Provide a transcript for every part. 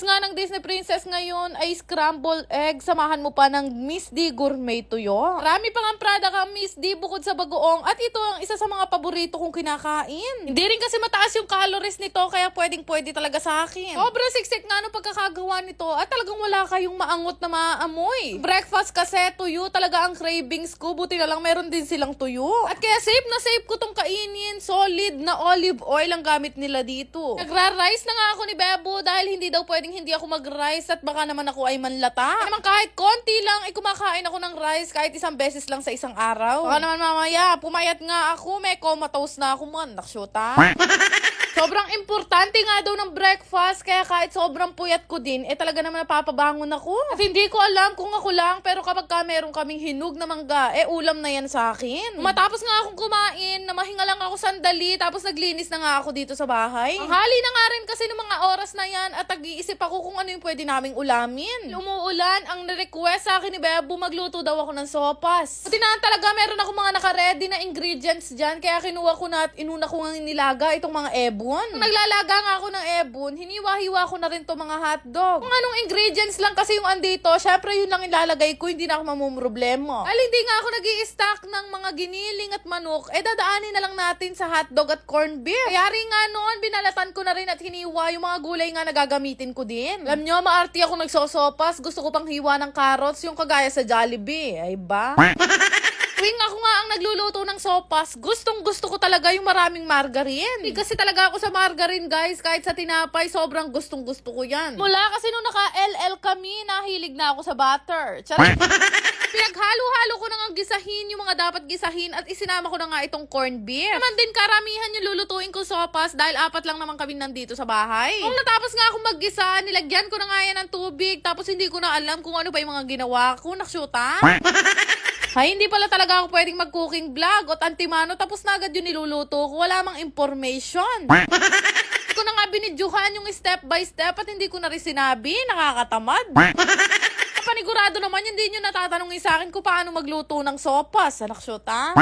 breakfast nga ng Disney Princess ngayon ay scrambled egg. Samahan mo pa ng Miss D Gourmet Tuyo. Marami pang ang product ang Miss D bukod sa bagoong at ito ang isa sa mga paborito kong kinakain. Hindi rin kasi mataas yung calories nito kaya pwedeng pwede talaga sa akin. Sobrang siksik nga nung pagkakagawa nito at talagang wala kayong maangot na maaamoy. Breakfast kasi tuyo talaga ang cravings ko. Buti na lang meron din silang tuyo. At kaya safe na safe ko tong kainin. Solid na olive oil ang gamit nila dito. Nagra-rice na nga ako ni Bebo dahil hindi daw pwedeng hindi ako mag-rice at baka naman ako ay manlata. Kaya naman kahit konti lang ay kumakain ako ng rice kahit isang beses lang sa isang araw. Baka naman mamaya, pumayat nga ako, may comatose na ako man. Naksyota. Sobrang importante nga daw ng breakfast, kaya kahit sobrang puyat ko din, eh talaga naman napapabangon ako. At hindi ko alam kung ako lang, pero kapag ka meron kaming hinog na mangga, eh ulam na yan sa akin. Matapos nga akong kumain, namahinga lang ako sandali, tapos naglinis na nga ako dito sa bahay. Ang hali na nga rin kasi ng mga oras na yan, at nag-iisip ako kung ano yung pwede naming ulamin. Umuulan, ang request sa akin ni Bebo, magluto daw ako ng sopas. Pati na talaga, meron ako mga naka-ready na ingredients dyan, kaya kinuha ko na at inuna ko nga nilaga itong mga ebon. Nung naglalaga nga ako ng ebon, hiniwa-hiwa ko na rin to mga hotdog. Kung anong ingredients lang kasi yung andito, syempre yun lang ilalagay ko, hindi na ako mamumroblema. Dahil hindi nga ako nag stock ng mga giniling at manok, eh dadaanin na lang natin sa hotdog at corned beef. Kaya rin nga noon, binalatan ko na rin at hiniwa yung mga gulay nga na gagamitin ko din. Alam nyo, maarti ako nagsosopas, gusto ko pang hiwa ng carrots, yung kagaya sa Jollibee, ay ba? Tuwing ako nga ang nagluluto ng sopas, gustong gusto ko talaga yung maraming margarine. Hindi kasi talaga ako sa margarine guys, kahit sa tinapay, sobrang gustong gusto ko yan. Mula kasi nung naka-LL kami, nahilig na ako sa butter. Charot. Pinaghalo-halo ko na nga gisahin yung mga dapat gisahin at isinama ko na nga itong corned beef. Naman din karamihan yung lulutuin ko sopas dahil apat lang naman kami nandito sa bahay. Nung natapos nga akong maggisa, nilagyan ko na nga yan ng tubig tapos hindi ko na alam kung ano pa yung mga ginawa ko. Naksyuta. Ay, hindi pala talaga ako pwedeng mag-cooking vlog at antimano tapos na agad yung niluluto ko. Wala mang information. Hindi ko na nga binidyuhan yung step by step at hindi ko na rin sinabi. Nakakatamad. Panigurado naman, hindi nyo natatanungin sa akin kung paano magluto ng sopas. Anak syota.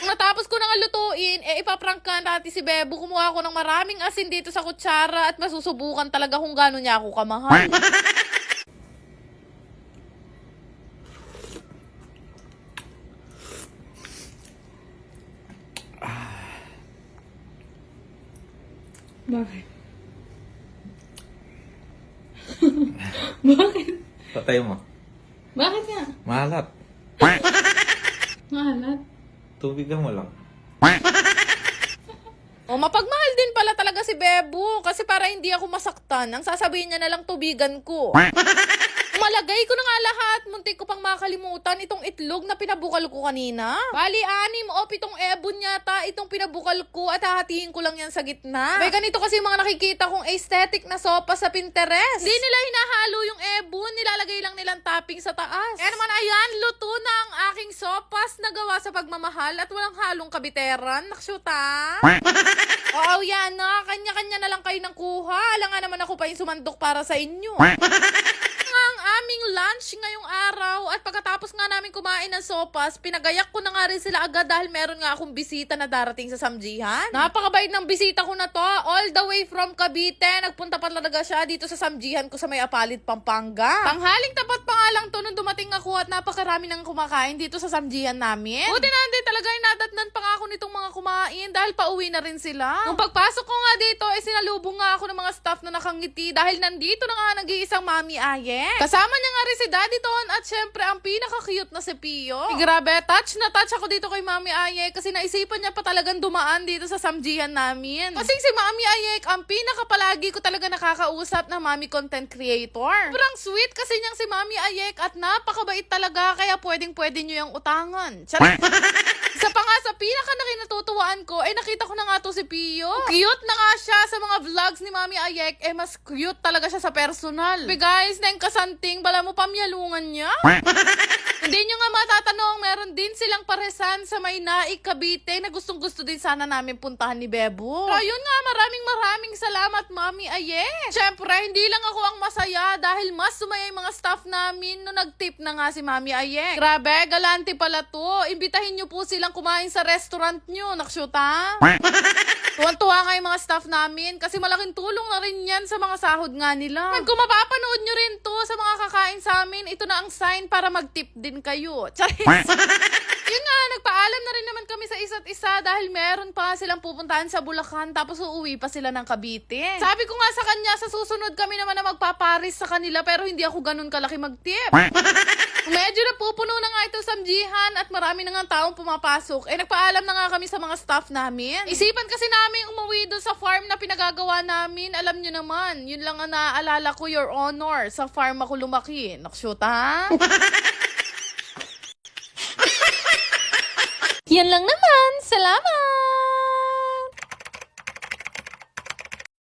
Kung natapos ko na nga lutuin, eh ipaprank ka natin si Bebo. Kumuha ko ng maraming asin dito sa kutsara at masusubukan talaga kung gaano niya ako kamahal. Bakit? Bakit? Patay mo. Bakit nga? Malat. Mahalat. Tubigan mo lang. O, mapagmahal din pala talaga si Bebo. Kasi para hindi ako masaktan, ang sasabihin niya na lang tubigan ko. Malagay ko na nga lahat. Muntik ko pang makalimutan itong itlog na pinabukal ko kanina. Bali, anim o pitong ebon yata itong pinabukal ko at hahatiin ko lang yan sa gitna. May ganito kasi mga nakikita kong aesthetic na sopa sa Pinterest. Hindi nila hinahalo yung ebon, nilalagay lang nilang topping sa taas. Kaya naman ayan, luto na ang aking sopas na gawa sa pagmamahal at walang halong kabiteran. Naksyuta. Oo, yan na. Kanya-kanya na lang kayo ng kuha. Alam nga naman ako pa yung sumandok para sa inyo aming lunch ngayong araw at pagkatapos nga namin kumain ng sopas, pinagayak ko na nga rin sila agad dahil meron nga akong bisita na darating sa Samjihan. Napakabait ng bisita ko na to. All the way from Cavite. Nagpunta pa talaga siya dito sa Samjihan ko sa may Apalit, Pampanga. Tanghaling tapat pa nga lang to nung dumating ako at napakarami nang kumakain dito sa Samjihan namin. Buti na hindi talaga inadatnan pa nga ako nitong mga kumain dahil pauwi na rin sila. Nung pagpasok ko nga dito, eh sinalubong nga ako ng mga staff na nakangiti dahil nandito na nga nag-iisang mami Aye. Kasama niya nga rin si Daddy Don at syempre ang pinaka-cute na si Pio. Eh, grabe, touch na touch ako dito kay Mami Ayek kasi naisipan niya pa talagang dumaan dito sa samjihan namin. Kasi si Mami Ayek ang pinaka-palagi ko talaga nakakausap na Mami content creator. Sobrang sweet kasi niyang si Mami Ayek at napakabait talaga kaya pwedeng-pwede niyo yung utangan. Charot. Isa pa nga sa pinaka na kinatutuwaan ko, eh nakita ko na nga to si Pio. Cute na nga siya sa mga vlogs ni Mami Ayek, eh mas cute talaga siya sa personal. But guys, na yung kasanting, bala mo pamyalungan niya. Hindi nyo nga matatanong, meron din silang paresan sa may Naik, Cavite na gustong gusto din sana namin puntahan ni Bebo. Pero yun nga, maraming maraming salamat, Mami Aye. Siyempre, hindi lang ako ang masaya dahil mas sumaya yung mga staff namin no nag-tip na nga si Mami Aye. Grabe, galante pala to. Imbitahin nyo po silang lang kumain sa restaurant nyo. Nakshuta? Tuwan-tuwa nga yung mga staff namin kasi malaking tulong na rin yan sa mga sahod nga nila. At kung mapapanood nyo rin to sa mga kakain sa amin, ito na ang sign para mag-tip din kayo. Charis! Yun nga, nagpaalam na rin naman kami sa isa't isa dahil meron pa silang pupuntahan sa Bulacan tapos uuwi pa sila ng Cavite. Sabi ko nga sa kanya, sa susunod kami naman na magpaparis sa kanila pero hindi ako ganun kalaki mag-tip. Medyo napupuno na nga ito samjihan at marami na nga taong pumapasok. Eh nagpaalam na nga kami sa mga staff namin. Isipan kasi namin umuwi doon sa farm na pinagagawa namin. Alam nyo naman, yun lang ang naaalala ko, Your Honor. Sa farm ako lumaki. Nakshoot ha? Yan lang naman. Salamat!